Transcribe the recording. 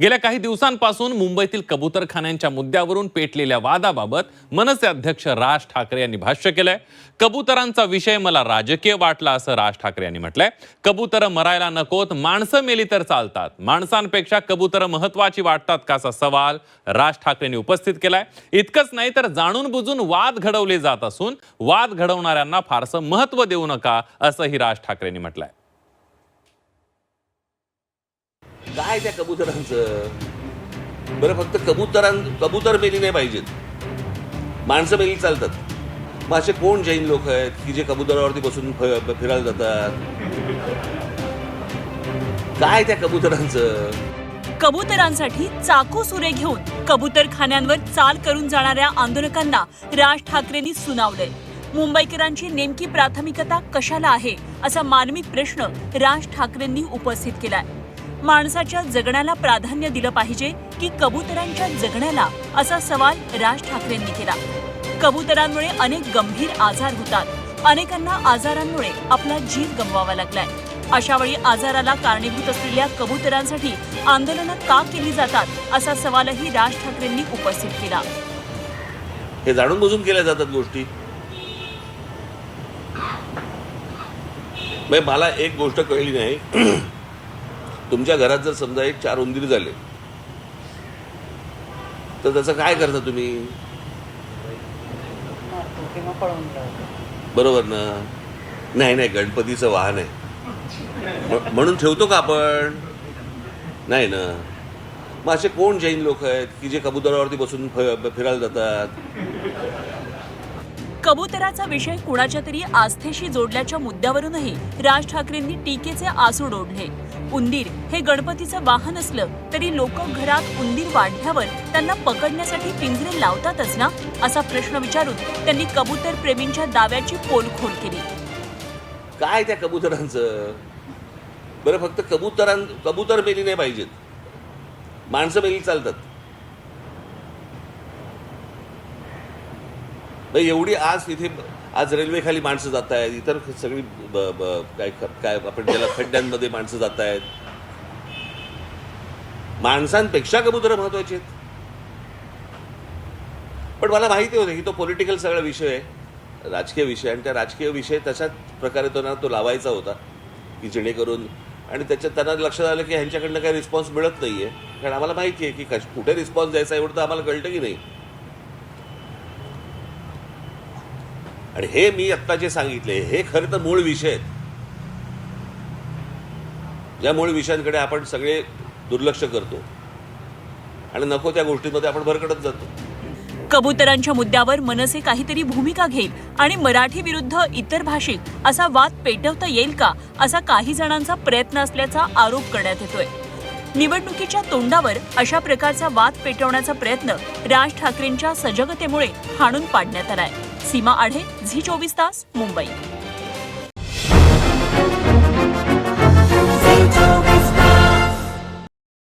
गेल्या काही दिवसांपासून मुंबईतील कबूतरखान्यांच्या मुद्द्यावरून पेटलेल्या वादाबाबत मनसे अध्यक्ष राज ठाकरे यांनी भाष्य केलंय. कबुतरांचा विषय मला राजकीय वाटला असं राज ठाकरे यांनी म्हटलंय. कबुतर मरायला नकोत माणसं मेली तर चालतात. माणसांपेक्षा कबुतर महत्वाची वाटतात का असा सवाल राज ठाकरेंनी उपस्थित केलाय. इतकंच नाही तर जाणून बुजून वाद घडवले जात असून वाद घडवणाऱ्यांना फारसं महत्त्व देऊ नका असंही राज ठाकरेंनी म्हटलंय. काय त्या कबुतरांचं? बरं फक्त कबुतरां कबुतर मेली नाही पाहिजेत. माणसं मेली चालतात. मग असे कोण जैन लोक आहेत की जे कबुतरावरती बसून फिरायला जातात? काय त्या कबुतरांचं? कबुतरांसाठी चाकू सुरे घेऊन कबुतरखान्यांवर चाल करून जाणाऱ्या आंदोलकांना राज ठाकरेंनी सुनावलंय. मुंबईकरांची नेमकी प्राथमिकता कशाला आहे असा मानवी प्रश्न राज ठाकरेंनी उपस्थित केलाय. माणसाच्या जगण्याला प्राधान्य दिलं पाहिजे की कबुतरांच्या जगण्याला असा सवाल राज ठाकरेंनी केला. कबुतरांमुळे अनेक गंभीर आजार होतात. अनेकांना आजारांमुळे आपला जीव गमवावा लागलाय. अशा वेळी आजाराला कारणीभूत असलेल्या कबुतरांसाठी आंदोलनं का केली जातात असा सवालही राज ठाकरेंनी उपस्थित केला. हे जाणून बुजून केल्या जातात गोष्टी. म्हणजे मला एक गोष्ट कळली नाही. तुमच्या घरात जर समजा एक चार उंदीर झाले तर त्याचं काय करता तुम्ही? बरोबर ना? नाही नाही गणपतीचं वाहन आहे. म्हणून ठेवतो का आपण? नाही ना? मग असे कोण जैन लोक आहेत की जे कबुतरावरती बसून फिरायला जातात? कबुतराचा विषय कुणाच्या तरी आस्थेशी जोडल्याच्या मुद्द्यावरूनही राज ठाकरेंनी टीकेचे आसूड ओढले. उंदीर हे गणपतीचं वाहन असलं तरी लोक घरात उंदीर वाढल्यावर त्यांना पकडण्यासाठी पिंजरे लावतातच ना? असा प्रश्न विचारून त्यांनी कबूतर प्रेमींच्या दाव्याची पोलखोल केली. काय त्या कबुतरांचं? बरं फक्त कबुतरां कबूतर मेली नाही पाहिजेत. माणसं मेली चालतात. एवढी आज इथे आज रेल्वेखाली माणसं जात आहेत इतर सगळी ब- ब- काय काय आपण ज्याला खड्ड्यांमध्ये माणसं जात आहेत. माणसांपेक्षा कबुतरं महत्वाची आहेत. पण मला माहिती होतं की तो पॉलिटिकल सगळा विषय आहे राजकीय विषय आणि त्या राजकीय विषय तशाच प्रकारे तो ना तो लावायचा होता की जेणेकरून आणि त्याच्यात त्यांना लक्षात आलं की ह्यांच्याकडनं काही रिस्पॉन्स मिळत नाही आहे कारण आम्हाला माहिती आहे की कश कुठे रिस्पॉन्स द्यायचा एवढं तर आम्हाला कळतं की नाही. आणि हे मी आत्ता जे सांगितले हे खरं तर मूळ विषय आहेत. ज्या मूळ विषयांकडे आपण सगळे दुर्लक्ष करतो. आणि नको त्या गोष्टींमध्ये आपण भरकडत जातो. कबुतरांच्या मुद्द्यावर मनसे काहीतरी भूमिका घेईल आणि मराठी विरुद्ध इतर भाषिक असा वाद पेटवता येईल का असा काही जणांचा प्रयत्न असल्याचा आरोप करण्यात येतोय. निवडणुकीच्या तोंडावर अशा प्रकारचा वाद पेटवण्याचा प्रयत्न राज ठाकरेंच्या सजगतेमुळे हाणून पाडण्यात आलाय. सीमा आढे झी चोवीस तास मुंबई.